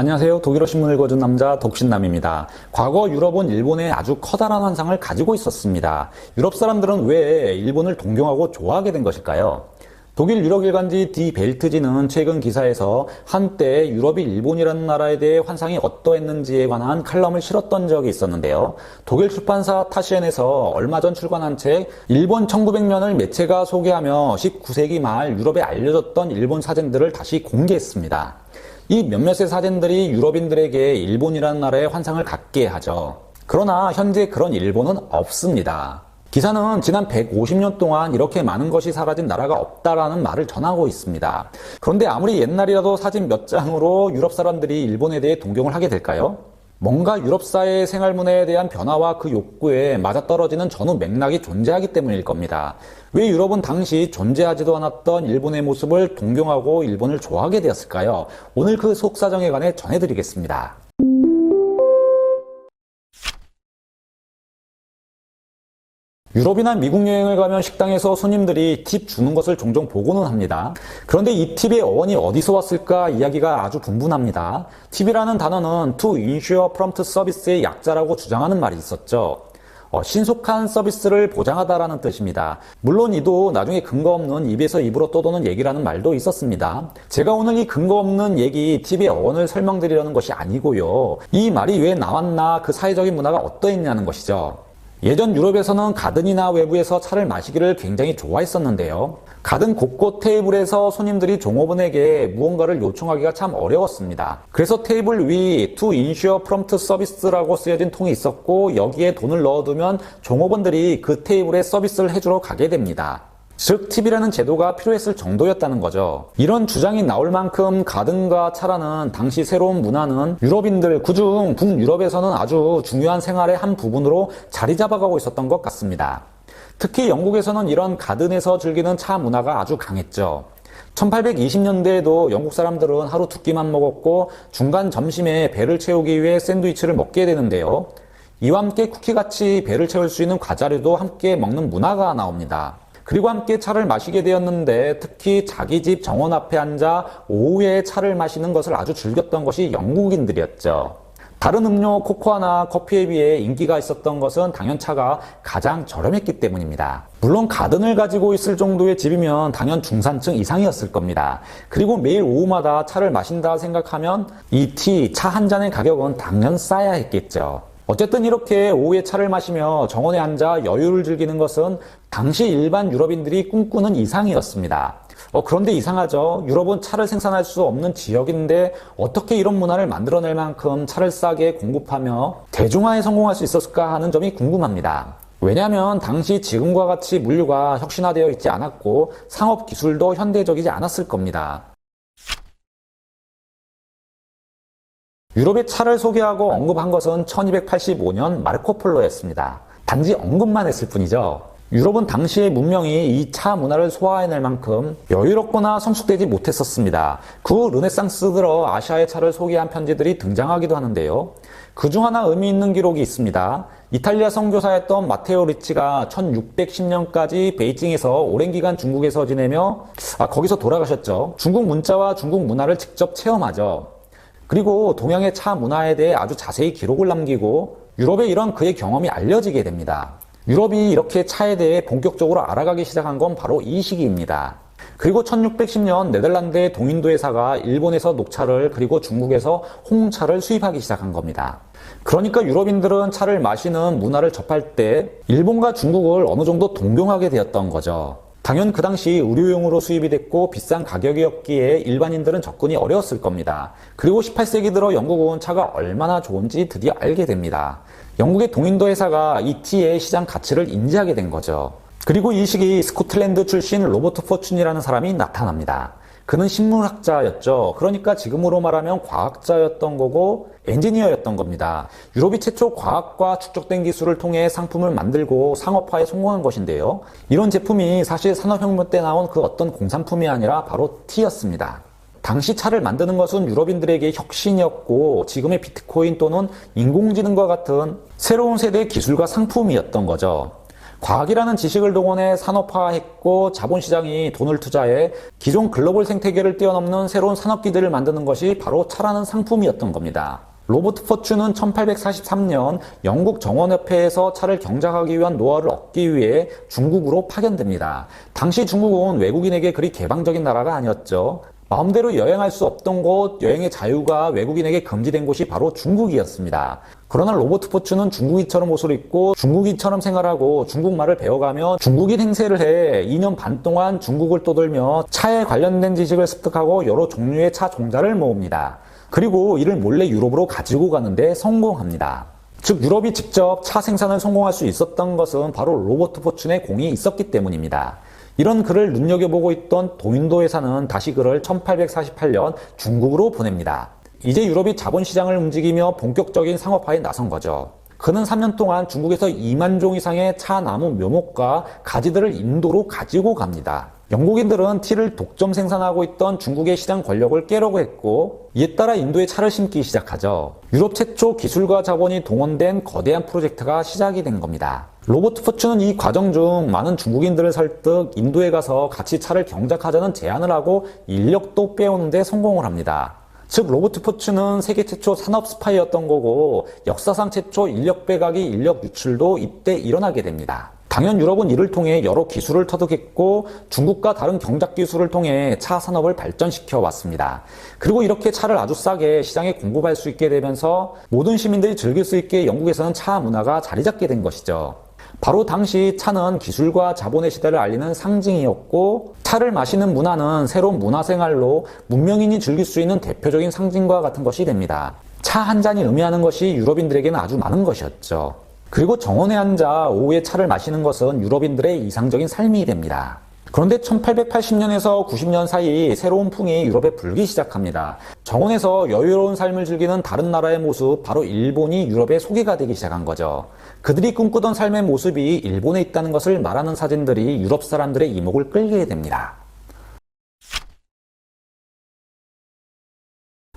안녕하세요. 독일어 신문 읽어준 남자 독신남입니다. 과거 유럽은 일본에 아주 커다란 환상을 가지고 있었습니다. 유럽 사람들은 왜 일본을 동경하고 좋아하게 된 것일까요? 독일 유럽 일간지 디 벨트지는 최근 기사에서 한때 유럽이 일본이라는 나라에 대해 환상이 어떠했는지에 관한 칼럼을 실었던 적이 있었는데요. 독일 출판사 타시엔에서 얼마 전 출간한 책 일본 1900년을 매체가 소개하며 19세기 말 유럽에 알려졌던 일본 사진들을 다시 공개했습니다. 이 몇몇의 사진들이 유럽인들에게 일본이라는 나라의 환상을 갖게 하죠. 그러나 현재 그런 일본은 없습니다. 기사는 지난 150년 동안 이렇게 많은 것이 사라진 나라가 없다라는 말을 전하고 있습니다. 그런데 아무리 옛날이라도 사진 몇 장으로 유럽 사람들이 일본에 대해 동경을 하게 될까요? 뭔가 유럽 사회의 생활 문화에 대한 변화와 그 욕구에 맞아떨어지는 전후 맥락이 존재하기 때문일 겁니다. 왜 유럽은 당시 존재하지도 않았던 일본의 모습을 동경하고 일본을 좋아하게 되었을까요? 오늘 그 속사정에 관해 전해드리겠습니다. 유럽이나 미국 여행을 가면 식당에서 손님들이 팁 주는 것을 종종 보고는 합니다. 그런데 이 팁의 어원이 어디서 왔을까 이야기가 아주 분분합니다. 팁이라는 단어는 to ensure prompt service의 약자라고 주장하는 말이 있었죠. 어, 신속한 서비스를 보장하다라는 뜻입니다. 물론 이도 나중에 근거 없는 입에서 입으로 떠도는 얘기라는 말도 있었습니다. 제가 오늘 이 근거 없는 얘기, 팁의 어원을 설명드리려는 것이 아니고요. 이 말이 왜 나왔나, 그 사회적인 문화가 어떠했냐는 것이죠. 예전 유럽에서는 가든이나 외부에서 차를 마시기를 굉장히 좋아했었는데요. 가든 곳곳 테이블에서 손님들이 종업원에게 무언가를 요청하기가 참 어려웠습니다. 그래서 테이블 위 to ensure prompt service라고 쓰여진 통이 있었고 여기에 돈을 넣어두면 종업원들이 그 테이블에 서비스를 해주러 가게 됩니다. 즉 팁이라는 제도가 필요했을 정도였다는 거죠. 이런 주장이 나올 만큼 가든과 차라는 당시 새로운 문화는 유럽인들 그중 북유럽에서는 아주 중요한 생활의 한 부분으로 자리 잡아가고 있었던 것 같습니다. 특히 영국에서는 이런 가든에서 즐기는 차 문화가 아주 강했죠. 1820년대에도 영국 사람들은 하루 두 끼만 먹었고 중간 점심에 배를 채우기 위해 샌드위치를 먹게 되는데요. 이와 함께 쿠키같이 배를 채울 수 있는 과자류도 함께 먹는 문화가 나옵니다. 그리고 함께 차를 마시게 되었는데 특히 자기 집 정원 앞에 앉아 오후에 차를 마시는 것을 아주 즐겼던 것이 영국인들이었죠. 다른 음료, 코코아나 커피에 비해 인기가 있었던 것은 당연 차가 가장 저렴했기 때문입니다. 물론 가든을 가지고 있을 정도의 집이면 당연 중산층 이상이었을 겁니다. 그리고 매일 오후마다 차를 마신다 생각하면 이 티, 차 한 잔의 가격은 당연 싸야 했겠죠. 어쨌든 이렇게 오후에 차를 마시며 정원에 앉아 여유를 즐기는 것은 당시 일반 유럽인들이 꿈꾸는 이상이었습니다. 어, 그런데 이상하죠. 유럽은 차를 생산할 수 없는 지역인데 어떻게 이런 문화를 만들어낼 만큼 차를 싸게 공급하며 대중화에 성공할 수 있었을까 하는 점이 궁금합니다. 왜냐하면 당시 지금과 같이 물류가 혁신화되어 있지 않았고 상업 기술도 현대적이지 않았을 겁니다. 유럽의 차를 소개하고 언급한 것은 1285년 마르코 폴로였습니다. 단지 언급만 했을 뿐이죠. 유럽은 당시의 문명이 이 차 문화를 소화해낼 만큼 여유롭거나 성숙되지 못했었습니다. 그 르네상스 들어 아시아의 차를 소개한 편지들이 등장하기도 하는데요. 그 중 하나 의미 있는 기록이 있습니다. 이탈리아 선교사였던 마테오 리치가 1610년까지 베이징에서 오랜 기간 중국에서 지내며 아, 거기서 돌아가셨죠. 중국 문자와 중국 문화를 직접 체험하죠. 그리고 동양의 차 문화에 대해 아주 자세히 기록을 남기고 유럽에 이런 그의 경험이 알려지게 됩니다. 유럽이 이렇게 차에 대해 본격적으로 알아가기 시작한 건 바로 이 시기입니다. 그리고 1610년 네덜란드의 동인도 회사가 일본에서 녹차를 그리고 중국에서 홍차를 수입하기 시작한 겁니다. 그러니까 유럽인들은 차를 마시는 문화를 접할 때 일본과 중국을 어느 정도 동경하게 되었던 거죠. 당연 그 당시 의료용으로 수입이 됐고 비싼 가격이었기에 일반인들은 접근이 어려웠을 겁니다. 그리고 18세기 들어 영국은 차가 얼마나 좋은지 드디어 알게 됩니다. 영국의 동인도 회사가 이 티의 시장 가치를 인지하게 된 거죠. 그리고 이 시기 스코틀랜드 출신 로버트 포춘이라는 사람이 나타납니다. 그는 식물학자였죠. 그러니까 지금으로 말하면 과학자였던 거고 엔지니어였던 겁니다. 유럽이 최초 과학과 축적된 기술을 통해 상품을 만들고 상업화에 성공한 것인데요. 이런 제품이 사실 산업혁명 때 나온 그 어떤 공산품이 아니라 바로 티였습니다. 당시 차를 만드는 것은 유럽인들에게 혁신이었고 지금의 비트코인 또는 인공지능과 같은 새로운 세대의 기술과 상품이었던 거죠. 과학이라는 지식을 동원해 산업화했고 자본시장이 돈을 투자해 기존 글로벌 생태계를 뛰어넘는 새로운 산업기들을 만드는 것이 바로 차라는 상품이었던 겁니다. 로버트 포춘은 1843년 영국 정원협회에서 차를 경작하기 위한 노하우를 얻기 위해 중국으로 파견됩니다. 당시 중국은 외국인에게 그리 개방적인 나라가 아니었죠. 마음대로 여행할 수 없던 곳, 여행의 자유가 외국인에게 금지된 곳이 바로 중국이었습니다. 그러나 로버트 포춘은 중국인처럼 옷을 입고 중국인처럼 생활하고 중국말을 배워가며 중국인 행세를 해 2년 반 동안 중국을 떠돌며 차에 관련된 지식을 습득하고 여러 종류의 차 종자를 모읍니다. 그리고 이를 몰래 유럽으로 가지고 가는데 성공합니다. 즉 유럽이 직접 차 생산을 성공할 수 있었던 것은 바로 로버트 포춘의 공이 있었기 때문입니다. 이런 그를 눈여겨보고 있던 도인도 회사는 다시 그를 1848년 중국으로 보냅니다. 이제 유럽이 자본시장을 움직이며 본격적인 상업화에 나선 거죠. 그는 3년 동안 중국에서 2만 종 이상의 차 나무 묘목과 가지들을 인도로 가지고 갑니다. 영국인들은 티를 독점 생산하고 있던 중국의 시장 권력을 깨려고 했고 이에 따라 인도에 차를 심기 시작하죠. 유럽 최초 기술과 자본이 동원된 거대한 프로젝트가 시작이 된 겁니다. 로버트 포츠는 이 과정 중 많은 중국인들을 설득 인도에 가서 같이 차를 경작하자는 제안을 하고 인력도 빼오는데 성공을 합니다. 즉 로버트 포츠는 세계 최초 산업 스파이였던 거고 역사상 최초 인력 빼가기 인력 유출도 이때 일어나게 됩니다. 당연 유럽은 이를 통해 여러 기술을 터득했고 중국과 다른 경작 기술을 통해 차 산업을 발전시켜 왔습니다. 그리고 이렇게 차를 아주 싸게 시장에 공급할 수 있게 되면서 모든 시민들이 즐길 수 있게 영국에서는 차 문화가 자리 잡게 된 것이죠. 바로 당시 차는 기술과 자본의 시대를 알리는 상징이었고 차를 마시는 문화는 새로운 문화생활로 문명인이 즐길 수 있는 대표적인 상징과 같은 것이 됩니다. 차 한 잔이 의미하는 것이 유럽인들에게는 아주 많은 것이었죠. 그리고 정원에 앉아 오후에 차를 마시는 것은 유럽인들의 이상적인 삶이 됩니다. 그런데 1880년에서 90년 사이 새로운 풍이 유럽에 불기 시작합니다. 정원에서 여유로운 삶을 즐기는 다른 나라의 모습, 바로 일본이 유럽에 소개가 되기 시작한 거죠. 그들이 꿈꾸던 삶의 모습이 일본에 있다는 것을 말하는 사진들이 유럽 사람들의 이목을 끌게 됩니다.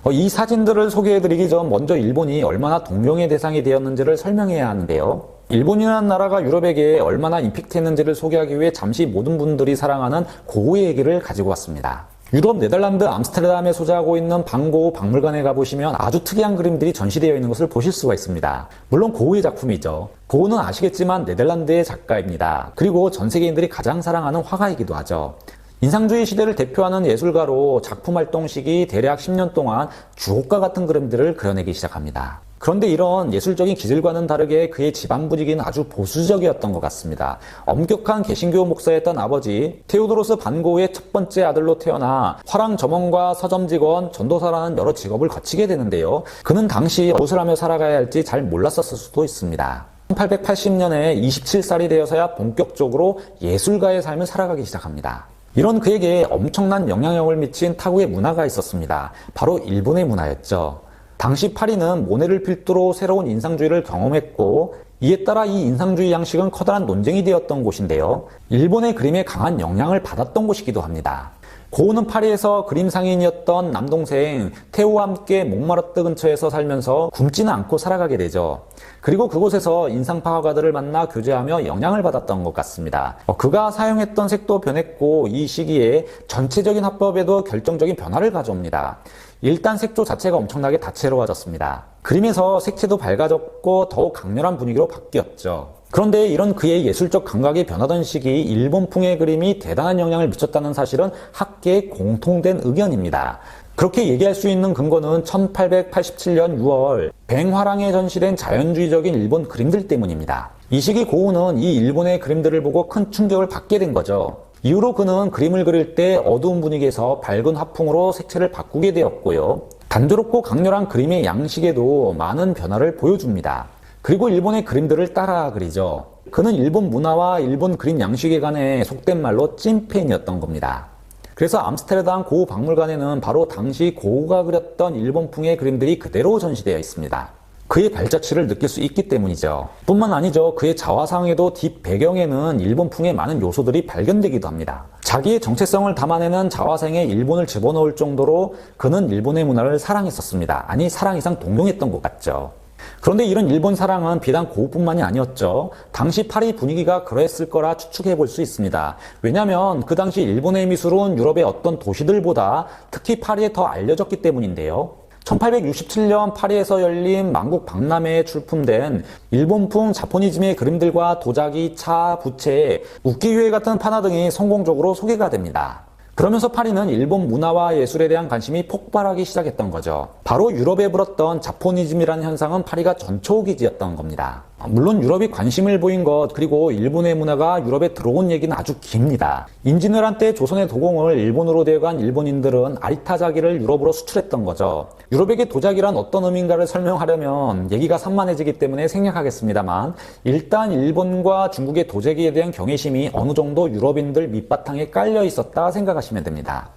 어, 이 사진들을 소개해드리기 전 먼저 일본이 얼마나 동경의 대상이 되었는지를 설명해야 하는데요. 일본이라는 나라가 유럽에게 얼마나 임팩트 했는지를 소개하기 위해 잠시 모든 분들이 사랑하는 고우의 얘기를 가지고 왔습니다. 유럽 네덜란드 암스테르담에 소재하고 있는 방고우 박물관에 가보시면 아주 특이한 그림들이 전시되어 있는 것을 보실 수가 있습니다. 물론 고우의 작품이죠. 고우는 아시겠지만 네덜란드의 작가입니다. 그리고 전 세계인들이 가장 사랑하는 화가이기도 하죠. 인상주의 시대를 대표하는 예술가로 작품 활동 시기 대략 10년 동안 주옥과 같은 그림들을 그려내기 시작합니다. 그런데 이런 예술적인 기질과는 다르게 그의 집안 분위기는 아주 보수적이었던 것 같습니다. 엄격한 개신교 목사였던 아버지 테오도로스 반고우의 첫 번째 아들로 태어나 화랑 점원과 서점 직원, 전도사라는 여러 직업을 거치게 되는데요. 그는 당시 무엇을 하며 살아가야 할지 잘 몰랐었을 수도 있습니다. 1880년에 27살이 되어서야 본격적으로 예술가의 삶을 살아가기 시작합니다. 이런 그에게 엄청난 영향력을 미친 타국의 문화가 있었습니다. 바로 일본의 문화였죠. 당시 파리는 모네를 필두로 새로운 인상주의를 경험했고 이에 따라 이 인상주의 양식은 커다란 논쟁이 되었던 곳인데요. 일본의 그림에 강한 영향을 받았던 곳이기도 합니다. 고우는 파리에서 그림 상인이었던 남동생 테오와 함께 몽마르트 근처에서 살면서 굶지는 않고 살아가게 되죠. 그리고 그곳에서 인상파 화가들을 만나 교제하며 영향을 받았던 것 같습니다. 어, 그가 사용했던 색도 변했고 이 시기에 전체적인 화법에도 결정적인 변화를 가져옵니다. 일단 색조 자체가 엄청나게 다채로워졌습니다. 그림에서 색채도 밝아졌고 더욱 강렬한 분위기로 바뀌었죠. 그런데 이런 그의 예술적 감각이 변하던 시기 일본풍의 그림이 대단한 영향을 미쳤다는 사실은 학계의 공통된 의견입니다. 그렇게 얘기할 수 있는 근거는 1887년 6월 뱅화랑에 전시된 자연주의적인 일본 그림들 때문입니다. 이 시기 고우는 이 일본의 그림들을 보고 큰 충격을 받게 된 거죠. 이후로 그는 그림을 그릴 때 어두운 분위기에서 밝은 화풍으로 색채를 바꾸게 되었고요. 단조롭고 강렬한 그림의 양식에도 많은 변화를 보여줍니다. 그리고 일본의 그림들을 따라 그리죠. 그는 일본 문화와 일본 그림 양식에 관해 속된 말로 찐팬이었던 겁니다. 그래서 암스테르담 고우 박물관에는 바로 당시 고우가 그렸던 일본풍의 그림들이 그대로 전시되어 있습니다. 그의 발자취를 느낄 수 있기 때문이죠. 뿐만 아니죠. 그의 자화상에도 뒷 배경에는 일본풍의 많은 요소들이 발견되기도 합니다. 자기의 정체성을 담아내는 자화상에 일본을 집어넣을 정도로 그는 일본의 문화를 사랑했었습니다. 아니, 사랑 이상 동경했던 것 같죠. 그런데 이런 일본 사랑은 비단 고흐뿐만이 아니었죠. 당시 파리 분위기가 그랬을 거라 추측해 볼 수 있습니다. 왜냐하면 그 당시 일본의 미술은 유럽의 어떤 도시들보다 특히 파리에 더 알려졌기 때문인데요. 1867년 파리에서 열린 만국 박람회에 출품된 일본풍 자포니즘의 그림들과 도자기, 차, 부채, 우키유에 같은 판화 등이 성공적으로 소개가 됩니다. 그러면서 파리는 일본 문화와 예술에 대한 관심이 폭발하기 시작했던 거죠. 바로 유럽에 불었던 자포니즘이라는 현상은 파리가 전초기지였던 겁니다. 물론 유럽이 관심을 보인 것 그리고 일본의 문화가 유럽에 들어온 얘기는 아주 깁니다. 임진왜란 때 조선의 도공을 일본으로 데려간 일본인들은 아리타자기를 유럽으로 수출했던 거죠. 유럽에게 도자기란 어떤 의미인가를 설명하려면 얘기가 산만해지기 때문에 생략하겠습니다만 일단 일본과 중국의 도자기에 대한 경외심이 어느 정도 유럽인들 밑바탕에 깔려 있었다 생각하시면 됩니다.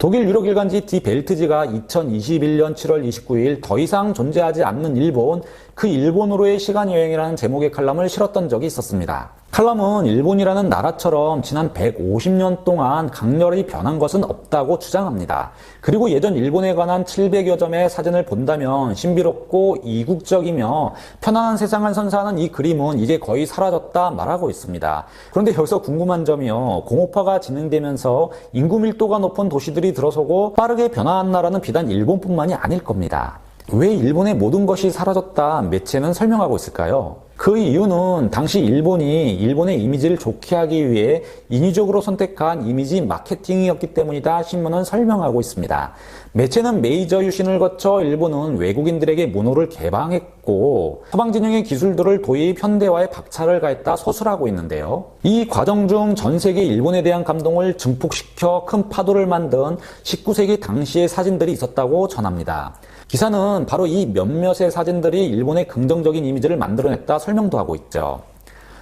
독일 유력 일간지 디 벨트지가 2021년 7월 29일 더 이상 존재하지 않는 일본, 그 일본으로의 시간 여행이라는 제목의 칼럼을 실었던 적이 있었습니다. 칼럼은 일본이라는 나라처럼 지난 150년 동안 강렬히 변한 것은 없다고 주장합니다. 그리고 예전 일본에 관한 700여 점의 사진을 본다면 신비롭고 이국적이며 편안한 세상을 선사하는 이 그림은 이제 거의 사라졌다 말하고 있습니다. 그런데 여기서 궁금한 점이요. 공업화가 진행되면서 인구 밀도가 높은 도시들이 들어서고 빠르게 변화한 나라는 비단 일본뿐만이 아닐 겁니다. 왜 일본의 모든 것이 사라졌다 매체는 설명하고 있을까요? 그 이유는 당시 일본이 일본의 이미지를 좋게 하기 위해 인위적으로 선택한 이미지 마케팅이었기 때문이다 신문은 설명하고 있습니다. 매체는 메이저 유신을 거쳐 일본은 외국인들에게 문호를 개방했고 서방 진영의 기술들을 도입 현대화에 박차를 가했다 서술하고 있는데요. 이 과정 중 전 세계 일본에 대한 감동을 증폭시켜 큰 파도를 만든 19세기 당시의 사진들이 있었다고 전합니다. 기사는 바로 이 몇몇의 사진들이 일본의 긍정적인 이미지를 만들어냈다 설명도 하고 있죠.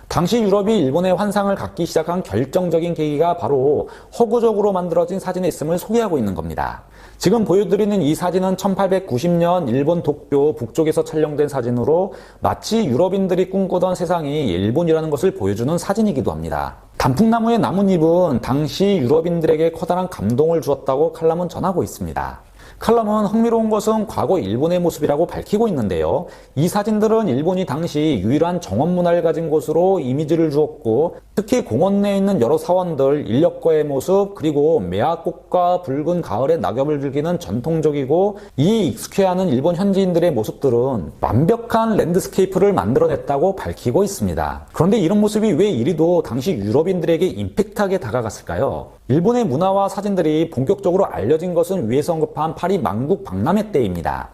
당시 유럽이 일본의 환상을 갖기 시작한 결정적인 계기가 바로 허구적으로 만들어진 사진에 있음을 소개하고 있는 겁니다. 지금 보여드리는 이 사진은 1890년 일본 도쿄 북쪽에서 촬영된 사진으로 마치 유럽인들이 꿈꾸던 세상이 일본이라는 것을 보여주는 사진이기도 합니다. 단풍나무의 나뭇잎은 당시 유럽인들에게 커다란 감동을 주었다고 칼럼은 전하고 있습니다. 칼럼은 흥미로운 것은 과거 일본의 모습이라고 밝히고 있는데요. 이 사진들은 일본이 당시 유일한 정원 문화를 가진 곳으로 이미지를 주었고 특히 공원 내에 있는 여러 사원들, 인력거의 모습, 그리고 매화꽃과 붉은 가을의 낙엽을 즐기는 전통적이고 이에 익숙해하는 일본 현지인들의 모습들은 완벽한 랜드스케이프를 만들어냈다고 밝히고 있습니다. 그런데 이런 모습이 왜 이리도 당시 유럽인들에게 임팩트하게 다가갔을까요? 일본의 문화와 사진들이 본격적으로 알려진 것은 위에서 언급한 파리 만국 박람회 때입니다.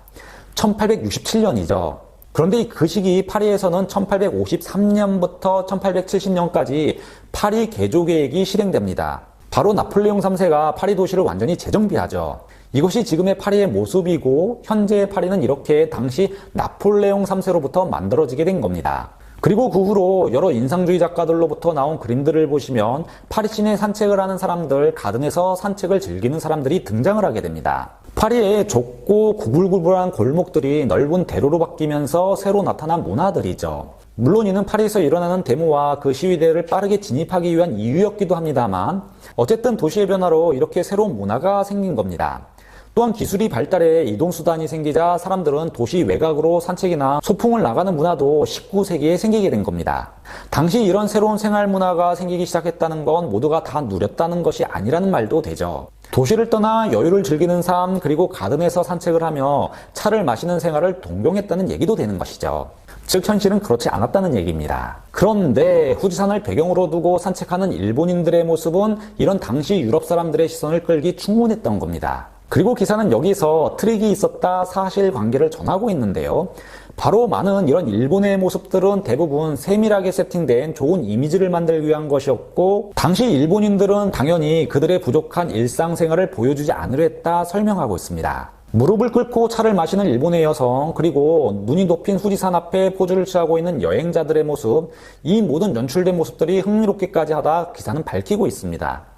1867년이죠. 그런데 그 시기 파리에서는 1853년부터 1870년까지 파리 개조 계획이 실행됩니다. 바로 나폴레옹 3세가 파리 도시를 완전히 재정비하죠. 이것이 지금의 파리의 모습이고 현재의 파리는 이렇게 당시 나폴레옹 3세로부터 만들어지게 된 겁니다. 그리고 그 후로 여러 인상주의 작가들로부터 나온 그림들을 보시면 파리 시내 산책을 하는 사람들, 가든에서 산책을 즐기는 사람들이 등장을 하게 됩니다. 파리의 좁고 구불구불한 골목들이 넓은 대로로 바뀌면서 새로 나타난 문화들이죠. 물론 이는 파리에서 일어나는 데모와 그 시위대를 빠르게 진입하기 위한 이유였기도 합니다만 어쨌든 도시의 변화로 이렇게 새로운 문화가 생긴 겁니다. 또한 기술이 발달해 이동수단이 생기자 사람들은 도시 외곽으로 산책이나 소풍을 나가는 문화도 19세기에 생기게 된 겁니다. 당시 이런 새로운 생활 문화가 생기기 시작했다는 건 모두가 다 누렸다는 것이 아니라는 말도 되죠. 도시를 떠나 여유를 즐기는 삶 그리고 가든에서 산책을 하며 차를 마시는 생활을 동경했다는 얘기도 되는 것이죠. 즉 현실은 그렇지 않았다는 얘기입니다. 그런데 후지산을 배경으로 두고 산책하는 일본인들의 모습은 이런 당시 유럽 사람들의 시선을 끌기 충분했던 겁니다. 그리고 기사는 여기서 트릭이 있었다 사실관계를 전하고 있는데요. 바로 많은 이런 일본의 모습들은 대부분 세밀하게 세팅된 좋은 이미지를 만들기 위한 것이었고 당시 일본인들은 당연히 그들의 부족한 일상생활을 보여주지 않으려 했다 설명하고 있습니다. 무릎을 꿇고 차를 마시는 일본의 여성, 그리고 눈이 높인 후지산 앞에 포즈를 취하고 있는 여행자들의 모습, 이 모든 연출된 모습들이 흥미롭게까지 하다 기사는 밝히고 있습니다.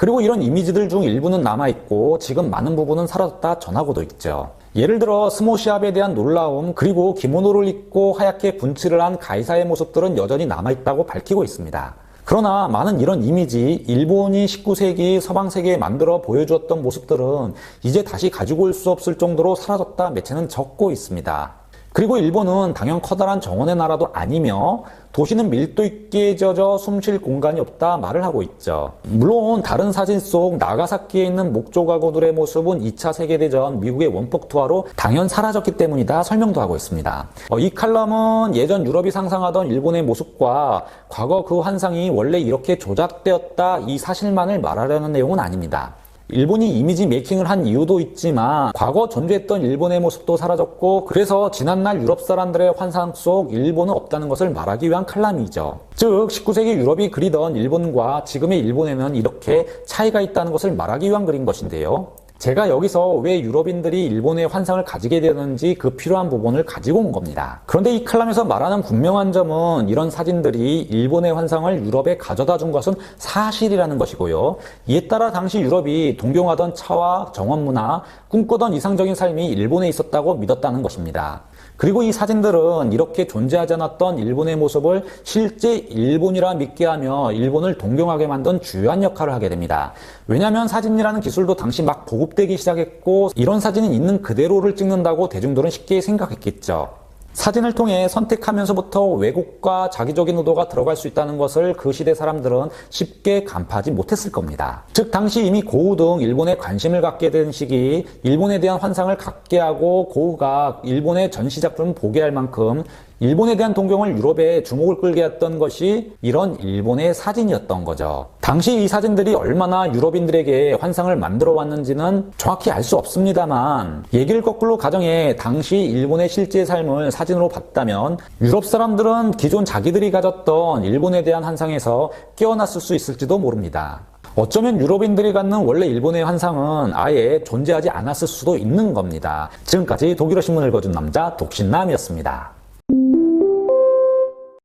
그리고 이런 이미지들 중 일부는 남아있고 지금 많은 부분은 사라졌다 전하고도 있죠. 예를 들어 스모 시합에 대한 놀라움 그리고 기모노를 입고 하얗게 분칠을 한 가이사의 모습들은 여전히 남아있다고 밝히고 있습니다. 그러나 많은 이런 이미지, 일본이 19세기 서방 세계에 만들어 보여주었던 모습들은 이제 다시 가지고 올 수 없을 정도로 사라졌다 매체는 적고 있습니다. 그리고 일본은 당연 커다란 정원의 나라도 아니며 도시는 밀도 있게 지어져 숨쉴 공간이 없다 말을 하고 있죠. 물론 다른 사진 속 나가사키에 있는 목조 가구들의 모습은 2차 세계대전 미국의 원폭 투하로 당연 사라졌기 때문이다 설명도 하고 있습니다. 어, 이 칼럼은 예전 유럽이 상상하던 일본의 모습과 과거 그 환상이 원래 이렇게 조작되었다 이 사실만을 말하려는 내용은 아닙니다. 일본이 이미지 메이킹을 한 이유도 있지만 과거 전주했던 일본의 모습도 사라졌고 그래서 지난날 유럽 사람들의 환상 속 일본은 없다는 것을 말하기 위한 칼럼이죠. 즉 19세기 유럽이 그리던 일본과 지금의 일본에는 이렇게 차이가 있다는 것을 말하기 위한 그린 것인데요. 제가 여기서 왜 유럽인들이 일본의 환상을 가지게 되는지 그 필요한 부분을 가지고 온 겁니다. 그런데 이 칼럼에서 말하는 분명한 점은 이런 사진들이 일본의 환상을 유럽에 가져다 준 것은 사실이라는 것이고요. 이에 따라 당시 유럽이 동경하던 차와 정원 문화, 꿈꾸던 이상적인 삶이 일본에 있었다고 믿었다는 것입니다. 그리고 이 사진들은 이렇게 존재하지 않았던 일본의 모습을 실제 일본이라 믿게 하며 일본을 동경하게 만든 주요한 역할을 하게 됩니다. 왜냐하면 사진이라는 기술도 당시 막 보급되기 시작했고 이런 사진은 있는 그대로를 찍는다고 대중들은 쉽게 생각했겠죠. 사진을 통해 선택하면서부터 왜곡과 자기적인 의도가 들어갈 수 있다는 것을 그 시대 사람들은 쉽게 간파하지 못했을 겁니다. 즉 당시 이미 고우 등 일본에 관심을 갖게 된 시기 일본에 대한 환상을 갖게 하고 고우가 일본의 전시작품을 보게 할 만큼 일본에 대한 동경을 유럽에 주목을 끌게 했던 것이 이런 일본의 사진이었던 거죠. 당시 이 사진들이 얼마나 유럽인들에게 환상을 만들어 왔는지는 정확히 알 수 없습니다만 얘기를 거꾸로 가정해 당시 일본의 실제 삶을 사진으로 봤다면 유럽 사람들은 기존 자기들이 가졌던 일본에 대한 환상에서 깨어났을 수 있을지도 모릅니다. 어쩌면 유럽인들이 갖는 원래 일본의 환상은 아예 존재하지 않았을 수도 있는 겁니다. 지금까지 독일어 신문을 읽어준 남자 독신남이었습니다.